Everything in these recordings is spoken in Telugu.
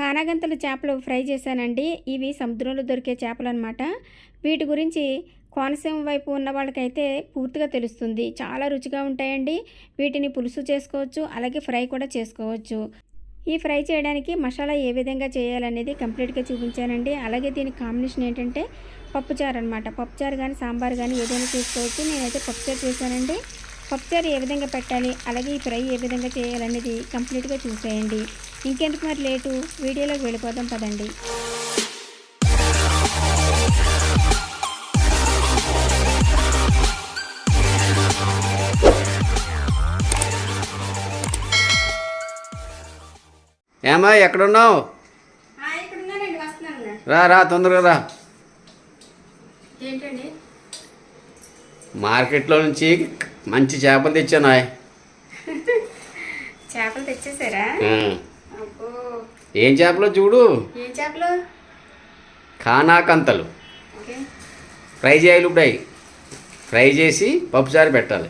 కానాగంతలు చేపలు ఫ్రై చేశానండి. ఇవి సముద్రంలో దొరికే చేపలు అనమాట వీటి గురించి కోనసీమ వైపు ఉన్న వాళ్ళకైతే పూర్తిగా తెలుస్తుంది. చాలా రుచిగా ఉంటాయండి. వీటిని పులుసు చేసుకోవచ్చు అలాగే ఫ్రై కూడా చేసుకోవచ్చు. ఈ ఫ్రై చేయడానికి మసాలా ఏ విధంగా చేయాలనేది కంప్లీట్గా చూపించానండి. అలాగే దీని కాంబినేషన్ ఏంటంటే పప్పుచారు అనమాట పప్పుచారు కానీ సాంబార్ కానీ ఏదైనా చేసుకోవచ్చు. నేనైతే పప్పుచారు చేశానండి. పప్పుచారు ఏ విధంగా పెట్టాలి అలాగే ఈ ఫ్రై ఏ విధంగా చేయాలనేది కంప్లీట్గా చూసేయండి. ఇంకెందుకు మరి లేటు? వీడియోలోకి వెళ్ళిపోదాం పదండి. ఏమా ఎక్కడున్నావు? రా రా తొందరగా రా. ఏంటండి? మార్కెట్లో నుంచి మంచి చేపలు తెచ్చాను చేపలు తెచ్చేసారా? ఏం చేపలో చూడు? ఏం చేపలు? కానాకంతలు ఫ్రై చేయాలి ఇప్పుడు అవి ఫ్రై చేసి పప్పుచారు పెట్టాలి.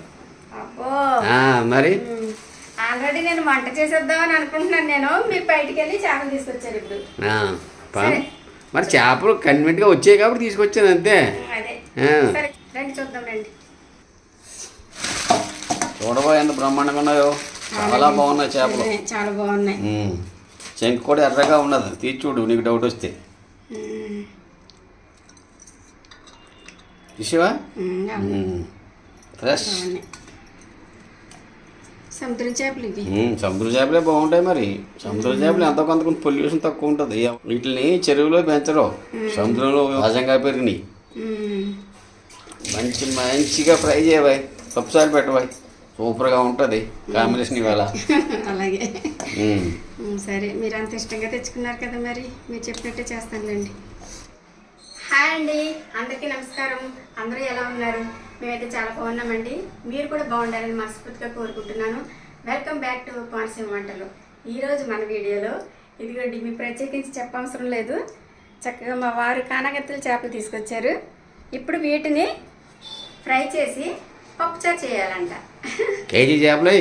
మరి? ఆల్రెడీ నేను వంట చేసేద్దామని అనుకుంటున్నాను నేను. మీరు బయటికి వెళ్ళి చేపలు తీసుకొచ్చారు ఇప్పుడు. మరి చేపలు కన్వెంట్గా వచ్చాయి కాబట్టి తీసుకొచ్చాను అంతే. రండి చూద్దాం రండి. చూడబో ఎంత బ్రహ్మాండంగా ఉన్నాయో చాలా బాగున్నాయి చేపలు. చాలా బాగున్నాయి. శంకు కూడా ఎర్రగా ఉన్నది. తీసి చూడు నీకు డౌట్ వస్తే. చూసావా. ఫ్రెష్ సముద్రం చేపలు సముద్ర చేపలే బాగుంటాయి మరి. సముద్ర చేపలు ఎంతో కొంత కొంత పొల్యూషన్ తక్కువ ఉంటుంది. వీటిని చెరువులో పెంచరు. సముద్రంలో సహజంగా పెరిగినాయి. మంచి మంచిగా ఫ్రై చేయవాయి పప్పుసారి పెట్టవాయి సూపర్గా ఉంటుంది. కాంబినేషన్ ఇవాళ. అలాగే. సరే. మీరు అంత ఇష్టంగా తెచ్చుకున్నారు కదా మరి? మీరు చెప్పినట్టే చేస్తానులేండి హాయ్ అండి. అందరికీ నమస్కారం. అందరూ ఎలా ఉన్నారు? మేమైతే చాలా బాగున్నామండి. మీరు కూడా బాగుండాలని మనస్ఫూర్తిగా కోరుకుంటున్నాను. వెల్కమ్ బ్యాక్ టు కోనసీమ వంటలు. ఈరోజు మన వీడియోలో ఇదిగోండి మీకు ప్రత్యేకించి చెప్పవసరం లేదు. చక్కగా మా వారు కానగత్తుల చేపలు తీసుకొచ్చారు. ఇప్పుడు వీటిని ఫ్రై చేసి పప్పుచారు చేయాలంట. కేజీ చేపలు.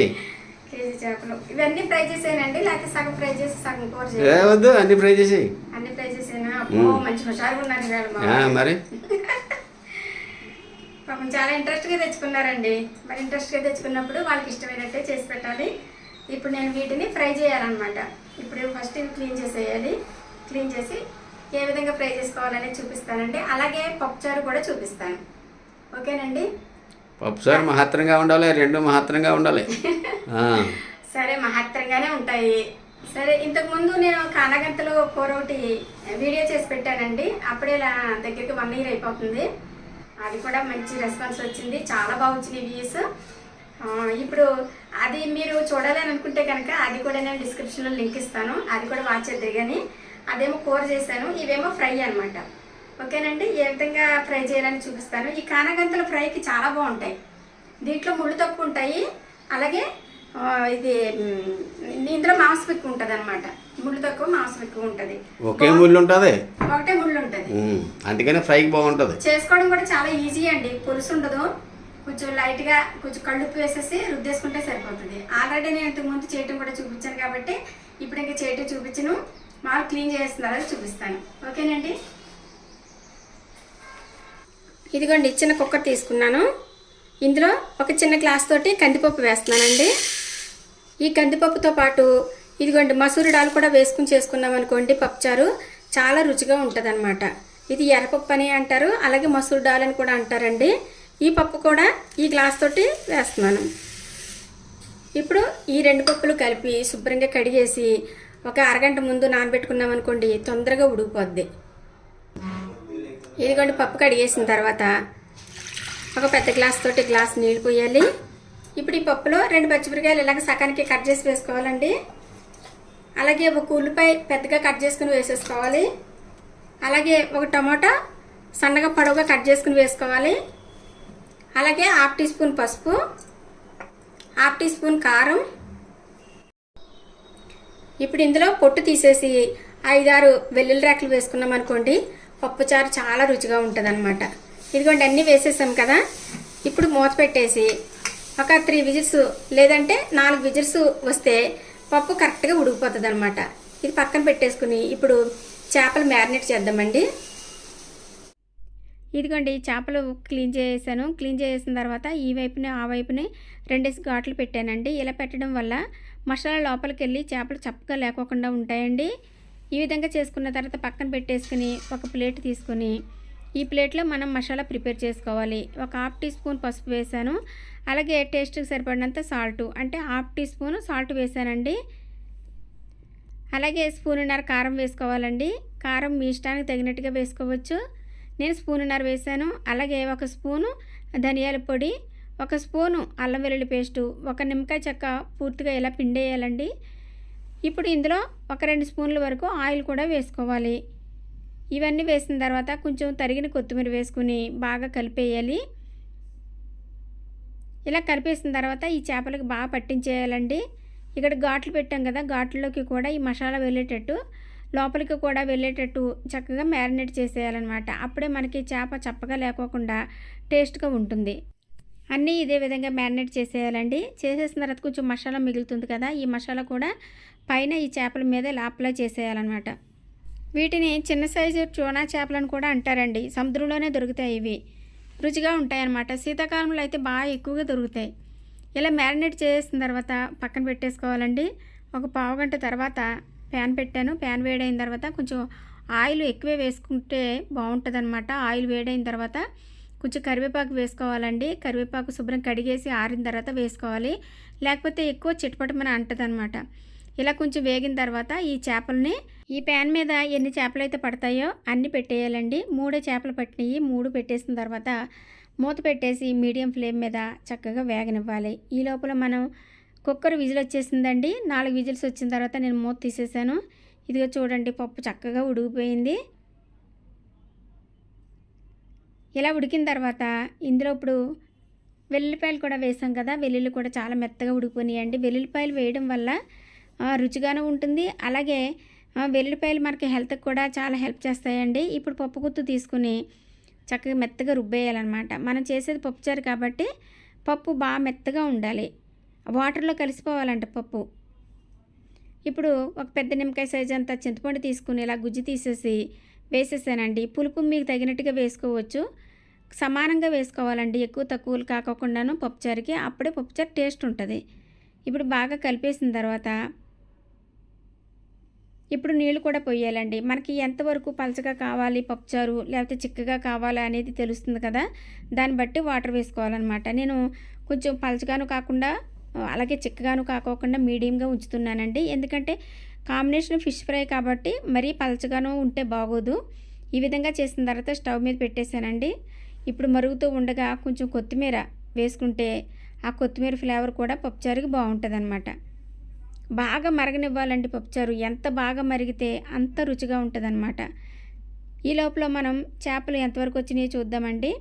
కేజీ చేపలు. ఇవన్నీ ఫ్రై చేసేనండి లేకపోతే సగం ఫ్రై చేసి సగం కూర చేయాలి. వద్దు అన్ని ఫ్రై చేసి అన్ని ఫ్రై చేసేనా అబ్బో మంచి హుషారుగా ఉన్నారు ఇవాళ. మరి? పాపం చాలా ఇంట్రెస్ట్గా తెచ్చుకున్నారండి. మరి ఇంట్రెస్ట్గా తెచ్చుకున్నప్పుడు వాళ్ళకి ఇష్టమైనట్టే చేసి పెట్టాలి. ఇప్పుడు నేను వీటిని ఫ్రై చేయాలన్నమాట. ఇప్పుడు ఫస్ట్ ఇవి క్లీన్ చేసేయాలి. క్లీన్ చేసి ఏ విధంగా ఫ్రై చేసుకోవాలనేది చూపిస్తానండి. అలాగే పప్పుచారు కూడా చూపిస్తాను. ఓకేనండి? పప్పుసారి మహత్తరంగా ఉండాలి రెండు మహత్తరంగా ఉండాలి. సరే మహత్తరంగానే ఉంటాయి. సరే ఇంతకు ముందు నేను కానగంతలో కూర ఒకటి వీడియో చేసి పెట్టానండి. అప్పుడే దగ్గరికి వన్ ఇయర్ అయిపోతుంది. అది కూడా మంచి రెస్పాన్స్ వచ్చింది. చాలా బాగా వచ్చినాయి వ్యూస్ ఇప్పుడు అది మీరు చూడాలని అనుకుంటే కనుక అది కూడా నేను డిస్క్రిప్షన్లో లింక్ ఇస్తాను. అది కూడా వాచ్ చేద్దరు కానీ అదేమో కూర చేశాను. ఇవేమో ఫ్రై అనమాట ఓకేనండి? ఏ విధంగా ఫ్రై చేయాలని చూపిస్తాను. ఈ కానగంతల ఫ్రైకి చాలా బాగుంటాయి. దీంట్లో ముళ్ళు తక్కువ ఉంటాయి. అలాగే ఇది ఇందులో మాంసం ఎక్కువ ఉంటుంది అనమాట ముళ్ళు తక్కువ మాంసం ఎక్కువ ఉంటుంది. ఒకే ముళ్ళు ఉంటుంది? ఒకటే ముళ్ళు ఉంటుంది. అందుకనే ఫ్రైకి బాగుంటుంది. చేసుకోవడం కూడా చాలా ఈజీ అండి. పులుసు ఉండదు. కొంచెం లైట్గా కొంచెం కళ్ళుప్పు వేసేసి రుద్దేసుకుంటే సరిపోతుంది. ఆల్రెడీ నేను ఇంతకు ముందు చేయటం కూడా చూపించాను కాబట్టి ఇప్పుడు ఇంకా చేయటం చూపించను. మాకు క్లీన్ చేస్తున్నారు చూపిస్తాను. ఓకేనండి? ఇదిగోండి చిన్న కుక్కర్ తీసుకున్నాను. ఇందులో ఒక చిన్న గ్లాస్ తోటి కందిపప్పు వేస్తున్నానండి. ఈ కందిపప్పుతో పాటు ఇదిగోండి మసూరి డాలు కూడా వేసుకుని చేసుకున్నాం అనుకోండి పప్పుచారు. చాలా రుచిగా ఉంటుంది ఇది ఎర్రపప్పు అని అంటారు అలాగే మసూరి డాల్ అని కూడా అంటారండి. ఈ పప్పు కూడా ఈ గ్లాస్ తోటి వేస్తున్నాను. ఇప్పుడు ఈ రెండు పప్పులు కలిపి శుభ్రంగా కడిగేసి ఒక అరగంట ముందు నానబెట్టుకున్నాం అనుకోండి తొందరగా ఉడికిపోద్ది. ఇదిగోండి పప్పు కడిగేసిన తర్వాత ఒక పెద్ద గ్లాస్ తోటి గ్లాస్ నీళ్ళు పోయాలి. ఇప్పుడు ఈ పప్పులో రెండు పచ్చిమిరకాయలు ఇలాగ సకానికి కట్ చేసి వేసుకోవాలండి. అలాగే ఒక ఉల్లిపాయ పెద్దగా కట్ చేసుకుని వేసేసుకోవాలి. అలాగే ఒక టమాటా సన్నగా పొడవుగా కట్ చేసుకుని వేసుకోవాలి. అలాగే హాఫ్ టీ స్పూన్ పసుపు హాఫ్ టీ స్పూన్ కారం. ఇప్పుడు ఇందులో పొట్టు తీసేసి ఐదారు వెల్లుల్లి రేకలు వేసుకున్నాం అనుకోండి పప్పుచారు చాలా రుచిగా ఉంటుంది అనమాట ఇదిగోండి అన్నీ వేసేసాం కదా. ఇప్పుడు మూత పెట్టేసి ఒక త్రీ విజిల్స్ లేదంటే నాలుగు విజిల్స్ వస్తే పప్పు కరెక్ట్గా ఉడికిపోతుంది అనమాట ఇది పక్కన పెట్టేసుకుని ఇప్పుడు చేపలు మ్యారినేట్ చేద్దామండి. ఇదిగోండి చేపలు క్లీన్ చేసాను. క్లీన్ చేసిన తర్వాత ఈ వైపుని ఆ వైపుని రెండేసి ఘాట్లు పెట్టానండి. ఇలా పెట్టడం వల్ల మసాలా లోపలికి వెళ్ళి చేపలు చప్పగా లేకోకుండా ఉంటాయండి. ఈ విధంగా చేసుకున్న తర్వాత పక్కన పెట్టేసుకుని ఒక ప్లేట్ తీసుకుని ఈ ప్లేట్లో మనం మసాలా ప్రిపేర్ చేసుకోవాలి. ఒక హాఫ్ టీ స్పూన్ పసుపు వేసాను. అలాగే టేస్ట్కి సరిపడినంత సాల్ట్ అంటే హాఫ్ టీ స్పూన్ సాల్ట్ వేసానండి. అలాగే స్పూన్నర కారం వేసుకోవాలండి. కారం మీ ఇష్టానికి తగినట్టుగా వేసుకోవచ్చు. నేను స్పూన్నర వేసాను. అలాగే ఒక స్పూను ధనియాల పొడి ఒక స్పూను అల్లం వెల్లుల్లి పేస్టు ఒక నిమ్మకాయ చెక్క పూర్తిగా ఇలా పిండేయాలండి. ఇప్పుడు ఇందులో ఒక రెండు స్పూన్ల వరకు ఆయిల్ కూడా వేసుకోవాలి. ఇవన్నీ వేసిన తర్వాత కొంచెం తరిగిన కొత్తిమీర వేసుకుని బాగా కలిపేయాలి. ఇలా కలిపేసిన తర్వాత ఈ చేపలకు బాగా పట్టించేయాలండి. ఇక్కడ ఘాట్లు పెట్టాం కదా ఘాట్లలోకి కూడా ఈ మసాలా వెళ్ళేటట్టు లోపలికి కూడా వెళ్ళేటట్టు చక్కగా మ్యారినేట్ చేసేయాలన్నమాట. అప్పుడే మనకి చేప చప్పగా లేకోకుండా టేస్ట్గా ఉంటుంది. అన్నీ ఇదే విధంగా మ్యారినేట్ చేసేయాలండి. చేసేసిన తర్వాత కొంచెం మసాలా మిగులుతుంది కదా ఈ మసాలా కూడా పైన ఈ చేపల మీద ఇలా అప్లై చేసేయాలన్నమాట. వీటిని చిన్న సైజు చోనా చేపలను కూడా అంటారండి. సముద్రంలోనే దొరుకుతాయి ఇవి. రుచిగా ఉంటాయన్నమాట. శీతాకాలంలో అయితే బాగా ఎక్కువగా దొరుకుతాయి. ఇలా మ్యారినేట్ చేసిన తర్వాత పక్కన పెట్టేసుకోవాలండి. ఒక పావు గంట తర్వాత ప్యాన్ పెట్టాను. ప్యాన్ వేడైన తర్వాత కొంచెం ఆయిల్ ఎక్కువే వేసుకుంటే బాగుంటుంది ఆయిల్ వేడైన తర్వాత కొంచెం కరివేపాకు వేసుకోవాలండి. కరివేపాకు శుభ్రం కడిగేసి ఆరిన తర్వాత వేసుకోవాలి. లేకపోతే ఎక్కువ చిటపటమని అంటదనమాట ఇలా కొంచెం వేగిన తర్వాత ఈ చేపల్ని ఈ ప్యాన్ మీద ఎన్ని చేపలు అయితే పడతాయో అన్ని పెట్టేయాలండి. మూడే చేపలు పట్టినవి మూడు పెట్టేసిన తర్వాత మూత పెట్టేసి మీడియం ఫ్లేమ్ మీద చక్కగా వేగనివ్వాలి. ఈ లోపల మనం కుక్కర్ విజిల్ వచ్చేసిందండి. నాలుగు విజిల్స్ వచ్చిన తర్వాత నేను మూత తీసేసాను. ఇదిగో చూడండి పప్పు చక్కగా ఉడిగిపోయింది ఇలా ఉడికిన తర్వాత ఇందులో ఇప్పుడు వెల్లుల్లిపాయలు కూడా వేసాం కదా వెల్లుల్లి కూడా చాలా మెత్తగా ఉడికిపోయినాయండి. వెల్లుల్లిపాయలు వేయడం వల్ల రుచిగానే ఉంటుంది. అలాగే వెల్లుల్లిపాయలు మనకి హెల్త్కి కూడా చాలా హెల్ప్ చేస్తాయండి. ఇప్పుడు పప్పు గుత్తు తీసుకుని చక్కగా మెత్తగా రుబ్బేయాలన్నమాట. మనం చేసేది పప్పుచారు కాబట్టి పప్పు బాగా మెత్తగా ఉండాలి. వాటర్లో కలిసిపోవాలంట పప్పు. ఇప్పుడు ఒక పెద్ద నిమ్మకాయ సైజ్ అంత చింతపండు తీసుకుని ఇలా గుజ్జు తీసేసి వేసేసానండి. పులుపు మీకు తగినట్టుగా వేసుకోవచ్చు. సమానంగా వేసుకోవాలండి. ఎక్కువ తక్కువలు కాకోకుండాను పప్పుచారుకి అప్పుడే పప్పుచారు టేస్ట్ ఉంటుంది. ఇప్పుడు బాగా కలిపేసిన తర్వాత ఇప్పుడు నీళ్ళు కూడా పోయాలండి. మనకి ఎంతవరకు పలచగా కావాలి పప్పుచారు లేకపోతే చిక్కగా కావాలా అనేది తెలుస్తుంది కదా. దాన్ని బట్టి వాటర్ వేసుకోవాలన్నమాట. నేను కొంచెం పలచగాను కాకుండా అలాగే చిక్కగాను కాకోకుండా మీడియంగా ఉంచుతున్నానండి. ఎందుకంటే కాంబినేషన్ ఫిష్ ఫ్రై కాబట్టి మరీ పలచగానూ ఉంటే బాగోదు. ఈ విధంగా చేసిన తర్వాత స్టవ్ మీద పెట్టేశానండి. ఇప్పుడు మరుగుతూ ఉండగా కొంచెం కొత్తిమీర వేసుకుంటే ఆ కొత్తిమీర ఫ్లేవర్ కూడా పప్పుచారుకి బాగుంటుంది బాగా మరగనివ్వాలండి పప్పుచారు. ఎంత బాగా మరిగితే అంత రుచిగా ఉంటుందన్నమాట. ఈ లోపల మనం చేపలు ఎంతవరకు వచ్చినాయో చూద్దామండి.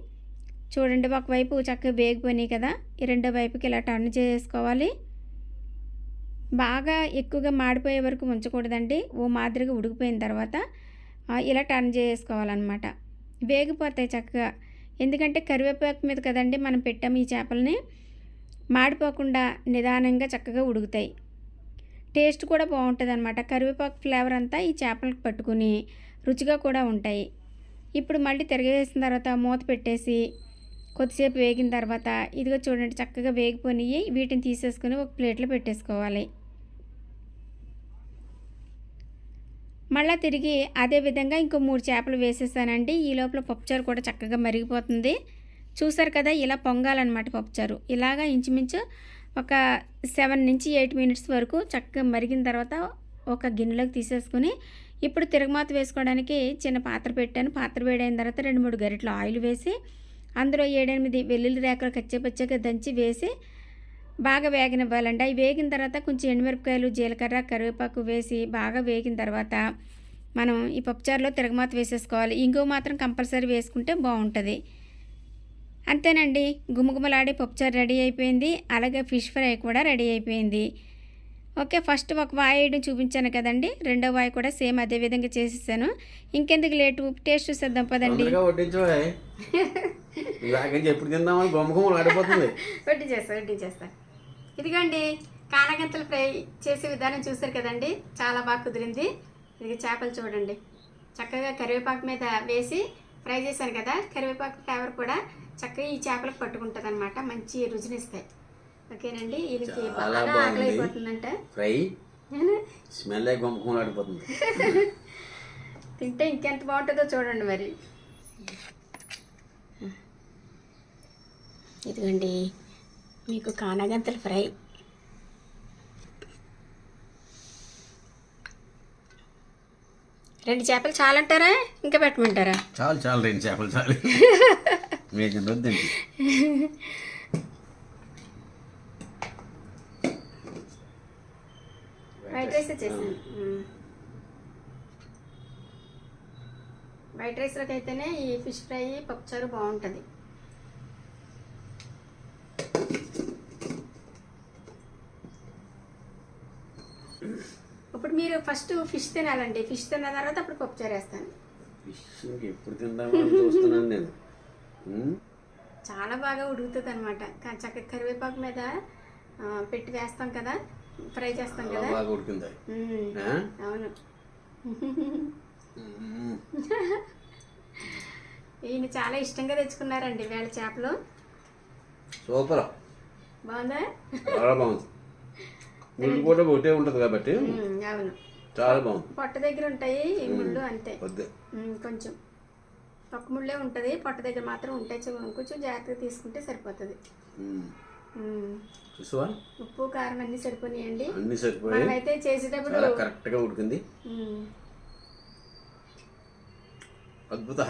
చూడండి ఒకవైపు చక్కగా వేగిపోయినాయి కదా. ఈ రెండో వైపుకి ఇలా టర్న్ చేసుకోవాలి. బాగా ఎక్కువగా మాడిపోయే వరకు ఉంచకూడదండి. ఓ మాదిరిగా ఉడికిపోయిన తర్వాత ఇలా టర్న్ చేసుకోవాలన్నమాట. వేగిపోతాయి చక్కగా. ఎందుకంటే కరివేపాకు మీద కదండి మనం పెట్టాము ఈ చేపలని మాడిపోకుండా నిదానంగా చక్కగా ఉడుకుతాయి. టేస్ట్ కూడా బాగుంటుంది అనమాట కరివేపాకు ఫ్లేవర్ అంతా ఈ చేపలకు పట్టుకుని రుచిగా కూడా ఉంటాయి. ఇప్పుడు మళ్ళీ తిరగేసిన తర్వాత మూత పెట్టేసి కొద్దిసేపు వేగిన తర్వాత ఇదిగో చూడండి చక్కగా వేగిపోయినాయి వీటిని తీసేసుకొని ఒక ప్లేట్లో పెట్టేసుకోవాలి. మళ్ళీ తిరిగి అదే విధంగా ఇంకో మూడు చేపలు వేసేసానండి. ఈ లోపల పప్పుచారు కూడా చక్కగా మరిగిపోతుంది. చూసారు కదా ఇలా పొంగాలన్నమాట పప్పుచారు. ఇలాగా ఇంచుమించు ఒక సెవెన్ నుంచి ఎయిట్ మినిట్స్ వరకు చక్కగా మరిగిన తర్వాత ఒక గిన్నెలోకి తీసేసుకుని ఇప్పుడు తిరగమాత వేసుకోవడానికి చిన్న పాత్ర పెట్టాను. పాత్ర వేడైన తర్వాత రెండు మూడు గరిటలు ఆయిల్ వేసి అందులో ఏడెనిమిది వెల్లుల్లి రేకలు కచ్చేపచ్చగా దంచి వేసి బాగా వేగనివ్వాలండి అవి వేగిన తర్వాత కొంచెం ఎండుమిరపకాయలు జీలకర్ర కరివేపాకు వేసి బాగా వేగిన తర్వాత మనం ఈ పప్పుచారులో తిరగమాత వేసేసుకోవాలి. ఇంకో మాత్రం కంపల్సరీ వేసుకుంటే బాగుంటుంది. అంతేనండి గుమగుమలాడి పప్పుచారు రెడీ అయిపోయింది. అలాగే ఫిష్ ఫ్రై కూడా రెడీ అయిపోయింది. ఓకే ఫస్ట్ ఒక వాయి వేయడం చూపించాను కదండి. రెండో వాయి కూడా సేమ్ అదే విధంగా చేసేసాను. ఇంకెందుకు లేటు? టేస్ట్ చూసేద్దాం పదండి. ఎప్పుడు తిందామని ఆడిపోతుంది వడ్డీ చేస్తా వడ్డీ చేస్తా ఇదిగోండి కానగంతలు ఫ్రై చేసే విధానం చూసారు కదండి. చాలా బాగా కుదిరింది. ఇది చేపలు చూడండి. చక్కగా కరివేపాకు మీద వేసి ఫ్రై చేశాను కదా. కరివేపాకు ఫ్లేవర్ కూడా చక్కగా ఈ చేపలకు పట్టుకుంటుంది అనమాట మంచి రుచినిస్తాయి. ఓకేనండి ఇది చాలా బాగా. ఆకలి అయిపోతుందంట ఫ్రై? స్మెల్ తింటే ఇంకెంత బాగుంటుందో చూడండి మరి. ఇదిగోండి మీకు కానగంతల ఫ్రై. రెండు చేపలు చాలంటారా? ఇంకా పెట్టమంటారా? చాలు చాలు రెండు చేపలు చాలు. మీకు వద్దండి వైట్ రైస్ మ్మ్. వైట్ రైస్లోకి అయితేనే ఈ ఫిష్ ఫ్రై పప్పుచారు బాగుంటుంది ఇప్పుడు మీరు ఫస్ట్ ఫిష్ తినాలండి. ఫిష్ తిన్న తర్వాత అప్పుడు పప్పుచారు వేస్తాను ఫిష్ ఎప్పుడు చూస్తున్నాను నేను. చాలా బాగా ఉడుకుతుంది అనమాట చక్కగా కరివేపాకు మీద పెట్టి వేస్తాం కదా. ఫ్రై చేస్తాం కదా. బాగా ఉడికింది? అవును. ఈయన చాలా ఇష్టంగా తెచ్చుకున్నారండి వేళ చేపలు. సూపర్. బాగుందా? చాలా బాగుంది. కూడా ఒకటే ఉంటుంది కాబట్టి. అవును. చాలా బాగుంది. పొట్ట దగ్గర ఉంటాయి ఈ ముళ్ళు అంతే. వద్దు. కొంచెం పక్క ముళ్ళే ఉంటుంది పొట్ట దగ్గర మాత్రం ఉంటాయి చూ- కొంచెం జాగ్రత్తగా తీసుకుంటే సరిపోతుంది. చూసావా? ఉప్పు కారం అన్నీ సరిపోయాయండి అన్ని సరిపోయి మనమైతే చేసేటప్పుడు చాలా కరెక్ట్గా ఉడికింది. అద్భుత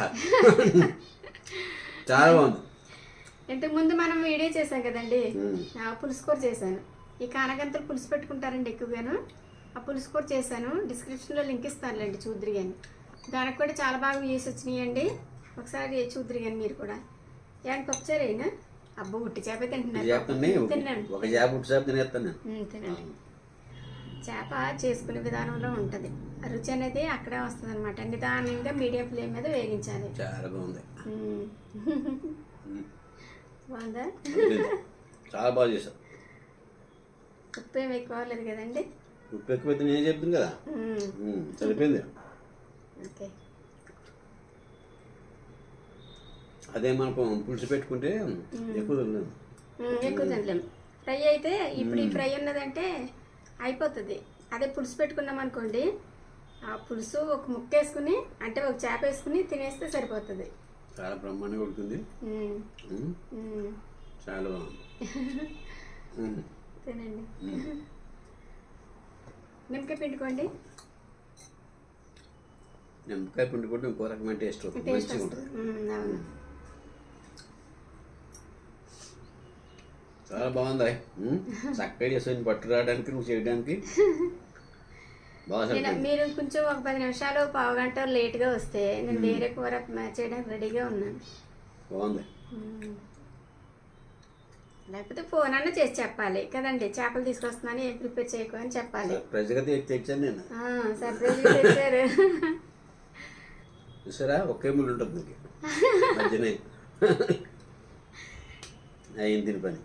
చాలా బాగుంది. ఇంతకు ముందు మనం వీడియో చేసాం కదండి. పులుసు కూర చేశాను. ఈ కానగంతలు పులుసు పెట్టుకుంటారండి ఎక్కువగాను. ఆ పులుసు కూర చేశాను. డిస్క్రిప్షన్లో లింక్ ఇస్తానులేండి చూద్దరు కానీ దానికి కూడా చాలా బాగా వ్యూస్ వచ్చినాయండి. ఒకసారి చూద్దరు కానీ మీరు కూడా. ఏమన్నా పప్పుచారు అయినా? అబ్బో ఉట్టి చేప చేపండి తిన్నాను. ఒక చేప ఉట్టి చేప తినేస్తాను నేను. ఉమ్, తినండి. చేప చేసుకునే విధానంలో ఉంటుంది. రుచి అనేది అక్కడే వస్తుంది అనమాట నిదానంగా మీడియం ఫ్లేమ్ మీద వేగించాలి. చాలా బాగుంది. బాగుందా? బాగా చేశావు ఉప్పు ఏమి ఎక్కువ అవ్వలేదు కదండి? ఉప్పు ఎక్కువైతే నేను చెప్తాను కదా. సరిపోయింది. ఓకే. అదే మనం పులుసు పెట్టుకుంటే ఎక్కువ తినలేము. ఎక్కువ తినలేము ఫ్రై అయితే ఇప్పుడు ఈ ఫ్రై ఉన్నదంటే అయిపోతుంది. అదే పులుసు పెట్టుకున్నాం అనుకోండి ఆ పులుసు ఒక ముక్క వేసుకుని అంటే ఒక చేప వేసుకుని తినేస్తే సరిపోతుంది. చాలా బ్రహ్మాండంగా ఉమ్, చాలా తినండి. నిమ్మకాయ పిండుకోండి నిమ్మకాయ పిండి కూడా ఇంకో రకమైన టేస్ట్ మంచిగా ఉంటుంది. చాలా బాగుంది చక్కగా చేసి పట్టు రావడానికి నువ్వు చేయడానికి మీరు కొంచెం ఒక పది నిమిషాలు పావు గంట లేట్గా వస్తే నేను వేరే కూర చేయడానికి రెడీగా ఉన్నాను. బాగుంది. లేకపోతే ఫోన్ అన్న చేసి చెప్పాలి. కదండి చేపలు తీసుకొస్తున్నాను ఏం ప్రిపేర్ చేయకు అని చెప్పాలి. సర్ప్రైజ్గా తెచ్చాను నేను. తెచ్చారు. చూసారా? ఒకే ముళ్ళు ఉంటుంది మధ్యనే. అయింది దీని పని.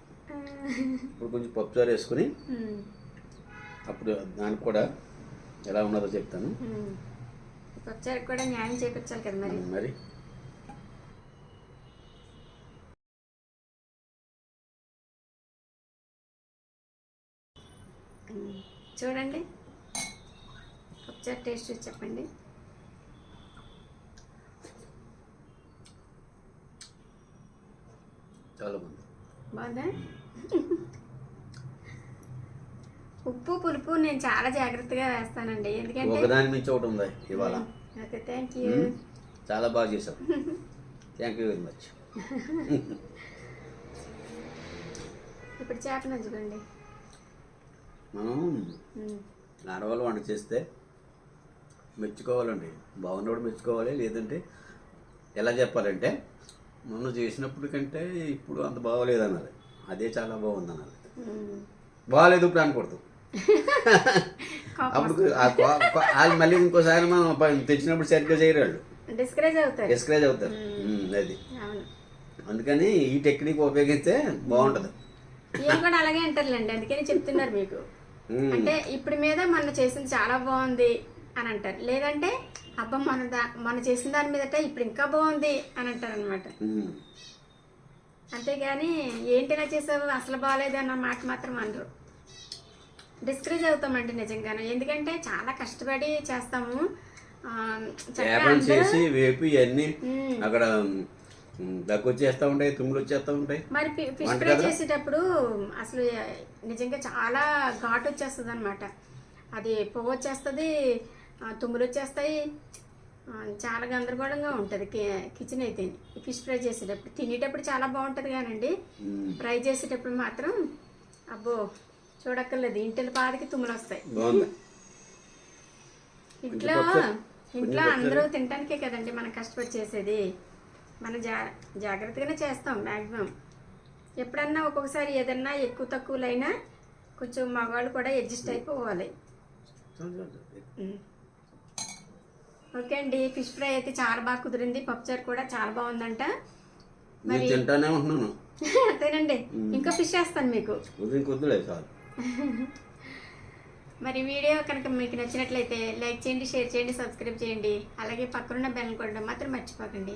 ఇప్పుడు కొంచెం పప్పుచారు వేసుకుని అప్పుడు దానికి కూడా ఎలా ఉన్నదో చెప్తాను. ఉమ్. పప్పుచారుకి కూడా న్యాయం చేపించాలి కదా మరి? మరి చూడండి. పప్పుచారు టేస్ట్ చెప్పండి. చాలా బాగుంది. బాగుందా? ఉప్పు పులుపు నేను చాలా జాగ్రత్తగా వేస్తానండి. ఎందుకంటే ఒకదాని మించి ఒకటి ఉంది ఇవాళ? ఓకే థ్యాంక్ యూ ఉమ్, చాలా బాగా చేసావు థ్యాంక్ యూ వెరీ మచ్ ఇప్పుడు చేప నంచుకోండి మనం. ఆడవాళ్ళు వంట చేస్తే మెచ్చుకోవాలండి. బాగున్నప్పుడు మెచ్చుకోవాలి లేదంటే ఎలా చెప్పాలంటే మొన్న చేసినప్పుడు కంటే ఇప్పుడు అంత బాగోలేదు అనాలి అదే చాలా బాగుంది అనాలి ఉమ్. బాగాలేదు ఇప్పుడు అనకూడదు అప్పుడు వాళ్ళు మళ్ళీ ఇంకోసారి మనం తెచ్చినప్పుడు సరిగ్గా చేయరు వాళ్ళు డిస్కరేజ్ అవుతారు. డిస్కరేజ్ అవుతారు. అది. అందుకని ఈ టెక్నిక్ ఉపయోగిస్తే బాగుంటుంది. అలాగే అంటారులేండి అందుకని చెప్తున్నారు మీకు. అంటే ఇప్పుడు మీద మన చేసింది చాలా బాగుంది అని అంటారు. లేదంటే అబ్బా మన దా మన చేసిన దాని మీదట ఇప్పుడు ఇంకా బాగుంది అని అంటారు అనమాట. అంతేగాని ఏంటి ఇలా చేసావు? అసలు బాగాలేదు అన్న మాట మాత్రం అనరు. డిస్కరేజ్ అవుతామండి నిజంగానే. ఎందుకంటే చాలా కష్టపడి చేస్తాము. చేసి వేపి. అక్కడ దగ్గు వచ్చేస్తూ ఉంటాయి తుమ్ములు వచ్చేస్తూ ఉంటాయి. మరి ఫిష్ ఫ్రై? చేసేటప్పుడు అసలు నిజంగా చాలా ఘాటు వచ్చేస్తుంది అనమాట అది పొగ వచ్చేస్తుంది తుమ్ములు వచ్చేస్తాయి చాలా గందరగోళంగా ఉంటుంది కిచెన్ అయితే. ఫిష్ ఫ్రై చేసేటప్పుడు తినేటప్పుడు చాలా బాగుంటుంది కానండి. ఫ్రై చేసేటప్పుడు మాత్రం అబ్బో చూడక్కర్లేదు. ఇంటిల పాదికి తుమ్ములు వస్తాయి. ఇంట్లో. ఇంట్లో అందరూ తినడానికే కదండి మనం కష్టపడి చేసేది. మనం జా జాగ్రత్తగానే చేస్తాం మ్యాక్సిమం ఎప్పుడన్నా ఒక్కొక్కసారి ఏదన్నా ఎక్కువ తక్కువలైనా కొంచెం మగవాళ్ళు కూడా అడ్జస్ట్ అయిపోవాలి. ఉమ్. ఓకే అండి ఫిష్ ఫ్రై అయితే చాలా బాగా కుదిరింది. పప్పుచారు కూడా చాలా బాగుందంట. తింటానే ఉంటున్నాను. అంతేనండి. ఇంకా ఫిష్ వేస్తాను మీకు. మరి వీడియో కనుక మీకు నచ్చినట్లయితే లైక్ చేయండి షేర్ చేయండి సబ్స్క్రైబ్ చేయండి. అలాగే పక్కనున్న బెల్ కొట్టడం మాత్రం మర్చిపోకండి.